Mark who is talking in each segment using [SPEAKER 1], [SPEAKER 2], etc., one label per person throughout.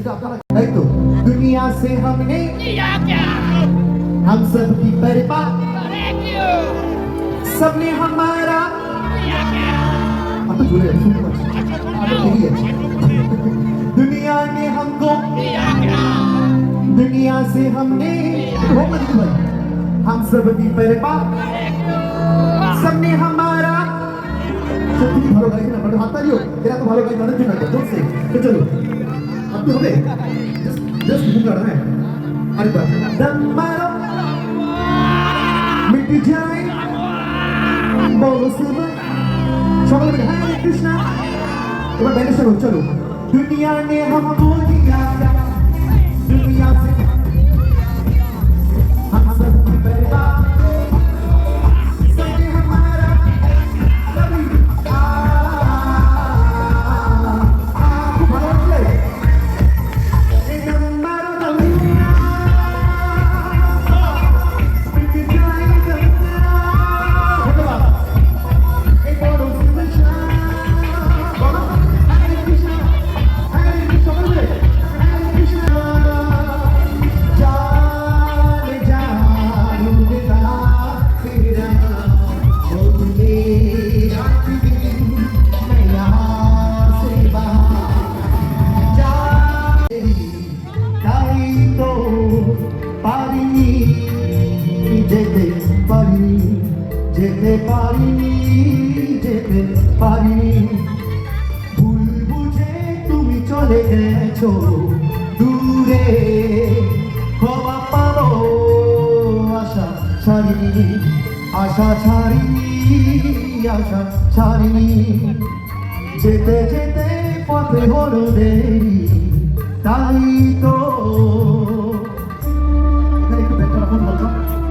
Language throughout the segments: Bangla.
[SPEAKER 1] नहीं तो दुनिया से हमने
[SPEAKER 2] लिया क्या
[SPEAKER 1] हम? सब की
[SPEAKER 2] बर्बाद।
[SPEAKER 1] सबने हमारा तो दुनिया ने हमको दुनिया से हमने हम सब की
[SPEAKER 2] बर्बाद।
[SPEAKER 1] सबने हमारा तो तुम भरो गाई ना बड़ो हाथ तालियो। तेरा तो भरो गाई ना तो चलो। ভাবতে হবে জাস্ট মুখ লড়ানো আরেকবার দাম মারো মিটি যায় বলো শিবা সকলে মিলে হরে কৃষ্ণ এবার ব্যান্ডেজ চলো চলো দুনিয়া নে হম ভুল গিয়া পারিনি, যেতে পারিনি যেতে পারিনি। ভুল বুঝে তুমি চলে গেছো দূরে, ক্ষমা পাবো আশা ছাড়িনি আশা ছাড়িনি আশা ছাড়িনি। যেতে যেতে পথে হলো দেরি, তাই তো। একটু না।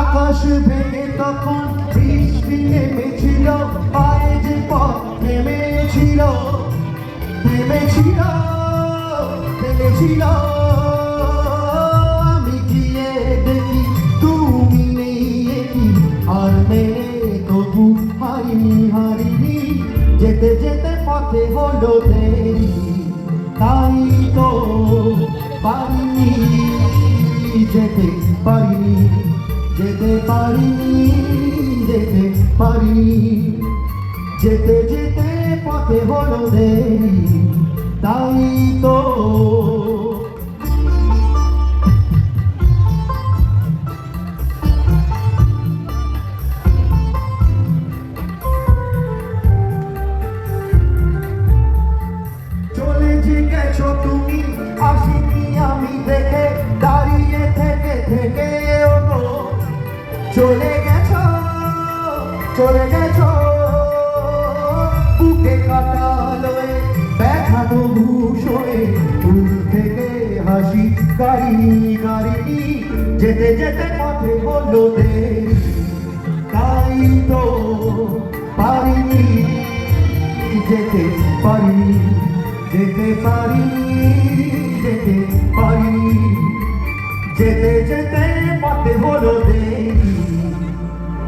[SPEAKER 1] আকাশ ভেঙে তখন বৃষ্টি নেমেছিল পায়ে যে পথ নেমেছিল নেমেছিল নেমেছিল। আমি গিয়ে দেখি তুমি নেই এটি আর মেরে যেতে যেতে পথে হলো দেরি তাই তো পারিনি যেতে পারিনি যেতে পারিনি যেতে পারিনি। যেতে যেতে পথে হলো দেরি, তাই তো চলে গেছো। বুকে কাটা লয়ে ব্যথানো হয়ে দূর থেকে হাসি গাড়ি গাড়ি যেতে যেতে পথে দেরি। তাই তো পারিনি, যেতে পারিনি যেতে পারিনি যেতে পারিনি। যেতে যেতে পথে হলো দেরি।